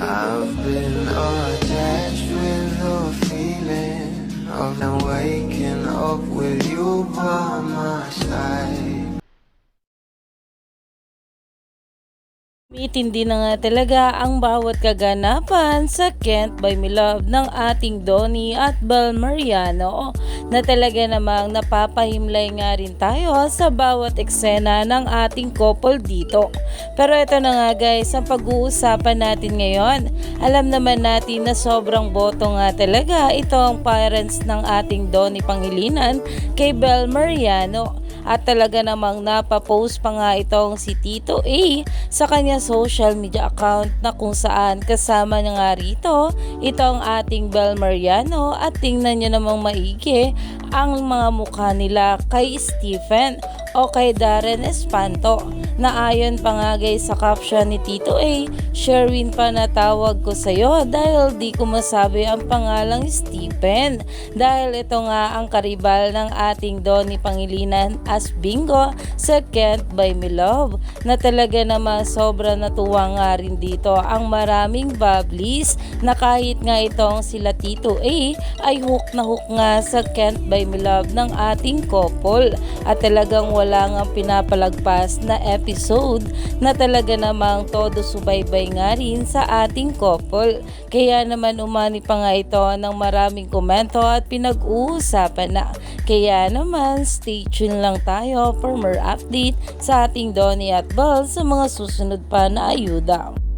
I've been attached with the feeling of now waking up with you by my side. Mitindi na nga talaga ang bawat kaganapan sa Kent by Milove ng ating Donnie at Bel Mariano na talaga namang napapahimlay nga rin tayo sa bawat eksena ng ating couple dito. Pero ito na nga guys, ang pag-uusapan natin ngayon. Alam naman natin na sobrang boto nga talaga ito ang parents ng ating Donnie Pangilinan kay Bel Mariano at talaga namang napapost pa nga itong si Tito A sa kanya social media account na kung saan kasama niya nga rito itong ating Bel Mariano. At tingnan niyo namang maigi ang mga mukha nila kay Stephen o kay Darren Espanto na ayon pa nga guys sa caption ni Tito A Sherwin pa natawag ko sa'yo dahil di ko masabi ang pangalang Stephen. Dahil ito nga ang karibal ng ating Donnie Pangilinan as bingo sa Kent by Milove na talaga naman sobra natuwa nga rin dito ang maraming bubblies na kahit nga itong sila Tito A ay hook na hook nga sa Kent by Milove ng ating couple. At talagang wala nga pinapalagpas na episode na talaga namang todo subaybay nga rin sa ating couple. Kaya naman umani pa nga ito ng maraming komento at pinag-uusapan na. Kaya naman stay tuned lang tayo for more update sa ating Donnie at Bell sa mga susunod pa na ayuda.